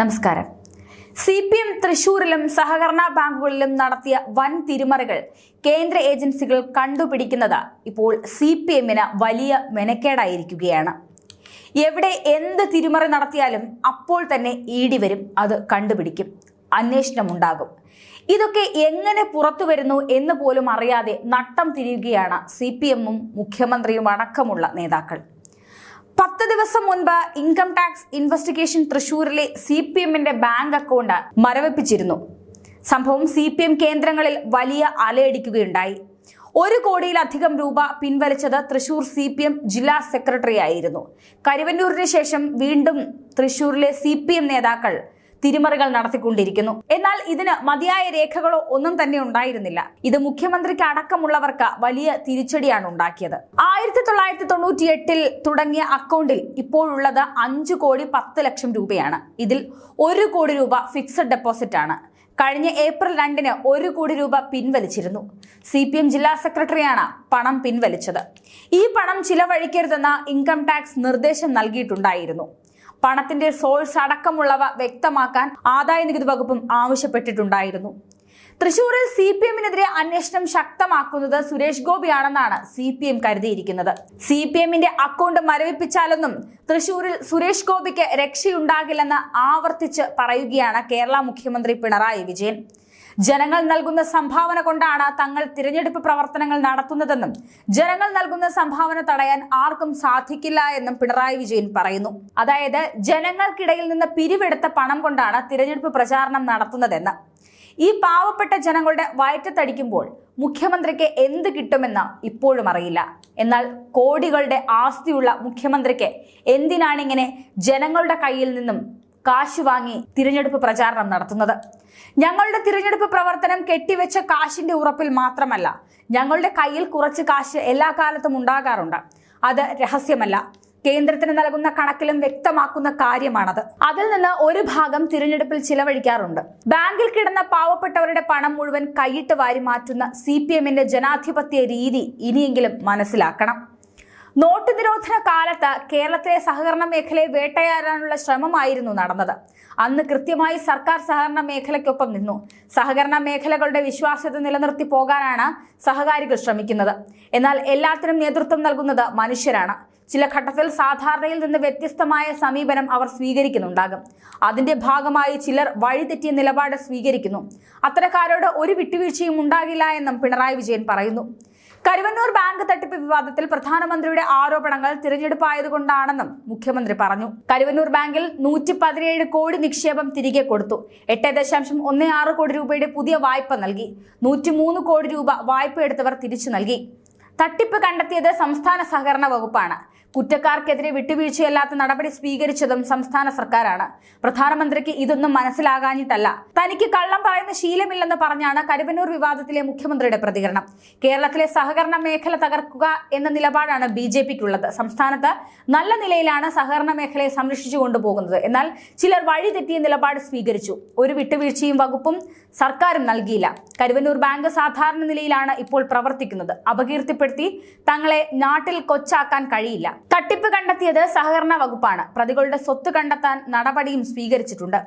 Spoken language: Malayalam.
നമസ്കാരം. സി പി എം തൃശൂരിലും സഹകരണ ബാങ്കുകളിലും നടത്തിയ വൻ തിരിമറികൾ കേന്ദ്ര ഏജൻസികൾ കണ്ടുപിടിക്കുന്നത് ഇപ്പോൾ സി പി എമ്മിന് വലിയ മെനക്കേടായിരിക്കുകയാണ്. എവിടെ എന്ത് തിരിമറി നടത്തിയാലും അപ്പോൾ തന്നെ ഇ വരും അത് കണ്ടുപിടിക്കും. അന്വേഷണമുണ്ടാകും. ഇതൊക്കെ എങ്ങനെ പുറത്തു വരുന്നു എന്ന് പോലും അറിയാതെ നട്ടം തിരിയുകയാണ് സി പി എമ്മും മുഖ്യമന്ത്രിയും അടക്കമുള്ള നേതാക്കൾ. പത്ത് ദിവസം മുൻപ് ഇൻകം ടാക്സ് ഇൻവെസ്റ്റിഗേഷൻ തൃശൂരിലെ സി പി എമ്മിന്റെ ബാങ്ക് അക്കൗണ്ട് മരവിപ്പിച്ചിരുന്നു. സംഭവം സി പി എം കേന്ദ്രങ്ങളിൽ വലിയ അലയടിക്കുകയുണ്ടായി. ഒരു കോടിയിലധികം രൂപ പിൻവലിച്ചത് തൃശൂർ സി പി എം ജില്ലാ സെക്രട്ടറി ആയിരുന്നു കരുവന്നൂരിന് ശേഷം വീണ്ടും തൃശൂരിലെ സി പി എം നേതാക്കൾ തിരിമറികൾ നടത്തിക്കൊണ്ടിരിക്കുന്നു. എന്നാൽ ഇതിന് മതിയായ രേഖകളോ ഒന്നും തന്നെ ഉണ്ടായിരുന്നില്ല. ഇത് മുഖ്യമന്ത്രിക്ക് അടക്കമുള്ളവർക്ക് വലിയ തിരിച്ചടിയാണ് ഉണ്ടാക്കിയത്. ആയിരത്തി തൊള്ളായിരത്തി തൊണ്ണൂറ്റി എട്ടിൽ തുടങ്ങിയ അക്കൗണ്ടിൽ ഇപ്പോഴുള്ളത് അഞ്ചു കോടി പത്ത് ലക്ഷം രൂപയാണ്. ഇതിൽ ഒരു കോടി രൂപ ഫിക്സഡ് ഡെപ്പോസിറ്റ് ആണ്. കഴിഞ്ഞ ഏപ്രിൽ രണ്ടിന് ഒരു കോടി രൂപ പിൻവലിച്ചിരുന്നു. സി പി എം ജില്ലാ സെക്രട്ടറിയാണ് പണം പിൻവലിച്ചത്. ഈ പണം ചിലവഴിക്കരുതെന്ന ഇൻകം ടാക്സ് നിർദ്ദേശം നൽകിയിട്ടുണ്ടായിരുന്നു. പണത്തിന്റെ സോഴ്സ് അടക്കമുള്ളവ വ്യക്തമാക്കാൻ ആദായ നികുതി വകുപ്പും ആവശ്യപ്പെട്ടിട്ടുണ്ടായിരുന്നു. തൃശൂരിൽ സി പി എമ്മിനെതിരെ അന്വേഷണം ശക്തമാക്കുന്നത് സുരേഷ് ഗോപിയാണെന്നാണ് സി പി എം കരുതിയിരിക്കുന്നത്. സി പി എമ്മിന്റെ അക്കൗണ്ട് മരവിപ്പിച്ചാലൊന്നും തൃശൂരിൽ സുരേഷ് ഗോപിക്ക് രക്ഷയുണ്ടാകില്ലെന്ന് ആവർത്തിച്ച് പറയുകയാണ് കേരള മുഖ്യമന്ത്രി പിണറായി വിജയൻ. ജനങ്ങൾ നൽകുന്ന സംഭാവന കൊണ്ടാണ് തങ്ങൾ തിരഞ്ഞെടുപ്പ് പ്രവർത്തനങ്ങൾ നടത്തുന്നതെന്നും ജനങ്ങൾ നൽകുന്ന സംഭാവന തടയാൻ ആർക്കും സാധിക്കില്ല എന്നും പിണറായി വിജയൻ പറയുന്നു. അതായത് ജനങ്ങൾക്കിടയിൽ നിന്ന് പിരിവെടുത്ത പണം കൊണ്ടാണ് തിരഞ്ഞെടുപ്പ് പ്രചാരണം നടത്തുന്നതെന്ന്. ഈ പാവപ്പെട്ട ജനങ്ങളുടെ വയറ്റത്തടിക്കുമ്പോൾ മുഖ്യമന്ത്രിക്ക് എന്ത് കിട്ടുമെന്ന് ഇപ്പോഴും അറിയില്ല. എന്നാൽ കോടികളുടെ ആസ്തിയുള്ള മുഖ്യമന്ത്രിക്ക് എന്തിനാണിങ്ങനെ ജനങ്ങളുടെ കയ്യിൽ നിന്നും കാശ് വാങ്ങി തിരഞ്ഞെടുപ്പ് പ്രചാരണം നടത്തുന്നത്. ഞങ്ങളുടെ തിരഞ്ഞെടുപ്പ് പ്രവർത്തനം കെട്ടിവെച്ച കാശിന്റെ ഉറപ്പിൽ മാത്രമല്ല ഞങ്ങളുടെ കയ്യിൽ കുറച്ച് കാശ് എല്ലാ കാലത്തും ഉണ്ടാകാറുണ്ട്. അത് രഹസ്യമല്ല കേന്ദ്രത്തിന് നൽകുന്ന കണക്കിലും വ്യക്തമാക്കുന്ന കാര്യമാണത്. അതിൽ നിന്ന് ഒരു ഭാഗം തിരഞ്ഞെടുപ്പിൽ ചിലവഴിക്കാറുണ്ട്. ബാങ്കിൽ കിടന്ന പാവപ്പെട്ടവരുടെ പണം മുഴുവൻ കൈയിട്ട് വാരി മാറ്റുന്ന സി ജനാധിപത്യ രീതി ഇനിയെങ്കിലും മനസ്സിലാക്കണം. നോട്ട് നിരോധന കാലത്ത് കേരളത്തിലെ സഹകരണ മേഖലയെ വേട്ടയാടാനുള്ള ശ്രമമായിരുന്നു നടന്നത്. അന്ന് കൃത്യമായി സർക്കാർ സഹകരണ മേഖലയ്ക്കൊപ്പം നിന്നു. സഹകരണ മേഖലകളുടെ വിശ്വാസ്യത നിലനിർത്തി പോകാനാണ് സഹകാരികൾ ശ്രമിക്കുന്നത്. എന്നാൽ എല്ലാത്തിനും നേതൃത്വം നൽകുന്നത് മനുഷ്യരാണ്. ചില ഘട്ടത്തിൽ സാധാരണയിൽ നിന്ന് വ്യത്യസ്തമായ സമീപനം അവർ സ്വീകരിക്കുന്നുണ്ടാകും. അതിന്റെ ഭാഗമായി ചിലർ വഴിതെറ്റിയ നിലപാട് സ്വീകരിക്കുന്നു. അത്തരക്കാരോട് ഒരു വിട്ടുവീഴ്ചയും ഉണ്ടാകില്ല എന്നും പിണറായി വിജയൻ പറയുന്നു. കരുവന്നൂർ ബാങ്ക് തട്ടിപ്പ് വിവാദത്തിൽ പ്രധാനമന്ത്രിയുടെ ആരോപണങ്ങൾ തിരഞ്ഞെടുപ്പായതുകൊണ്ടാണെന്നും മുഖ്യമന്ത്രി പറഞ്ഞു. കരുവന്നൂർ ബാങ്കിൽ നൂറ്റി പതിനേഴ് കോടി നിക്ഷേപം തിരികെ കൊടുത്തു. എട്ട് ദശാംശം ഒന്ന് ആറ് കോടി രൂപയുടെ പുതിയ വായ്പ നൽകി. നൂറ്റി മൂന്ന് കോടി രൂപ വായ്പ എടുത്തവർ തിരിച്ചു നൽകി. തട്ടിപ്പ് കണ്ടെത്തിയത് സംസ്ഥാന സഹകരണ വകുപ്പാണ്. കുറ്റക്കാർക്കെതിരെ വിട്ടുവീഴ്ചയല്ലാത്ത നടപടി സ്വീകരിച്ചതും സംസ്ഥാന സർക്കാരാണ്. പ്രധാനമന്ത്രിക്ക് ഇതൊന്നും മനസ്സിലാകാഞ്ഞിട്ടല്ല. തനിക്ക് കള്ളം പറയുന്ന ശീലമില്ലെന്ന് പറഞ്ഞാണ് കരുവന്നൂർ വിവാദത്തിലെ മുഖ്യമന്ത്രിയുടെ പ്രതികരണം. കേരളത്തിലെ സഹകരണ മേഖല തകർക്കുക എന്ന നിലപാടാണ് ബി ജെ പിക്കുള്ളത്. സംസ്ഥാനത്ത് നല്ല നിലയിലാണ് സഹകരണ മേഖലയെ സംരക്ഷിച്ചു കൊണ്ടുപോകുന്നത്. എന്നാൽ ചിലർ വഴിതെറ്റിയ നിലപാട് സ്വീകരിച്ചു. ഒരു വിട്ടുവീഴ്ചയും വകുപ്പും സർക്കാരും നൽകിയില്ല. കരുവന്നൂർ ബാങ്ക് സാധാരണ നിലയിലാണ് ഇപ്പോൾ പ്രവർത്തിക്കുന്നത്. അപകീർത്തിപ്പെടുത്തി തങ്ങളെ നാട്ടിൽ കൊച്ചാക്കാൻ കഴിയില്ല. തട്ടിപ്പ് കണ്ടെത്തിയത് സഹകരണ വകുപ്പാണ്. പ്രതികളുടെ സ്വത്ത് കണ്ടെത്താൻ നടപടിയും സ്വീകരിച്ചിട്ടുണ്ട്.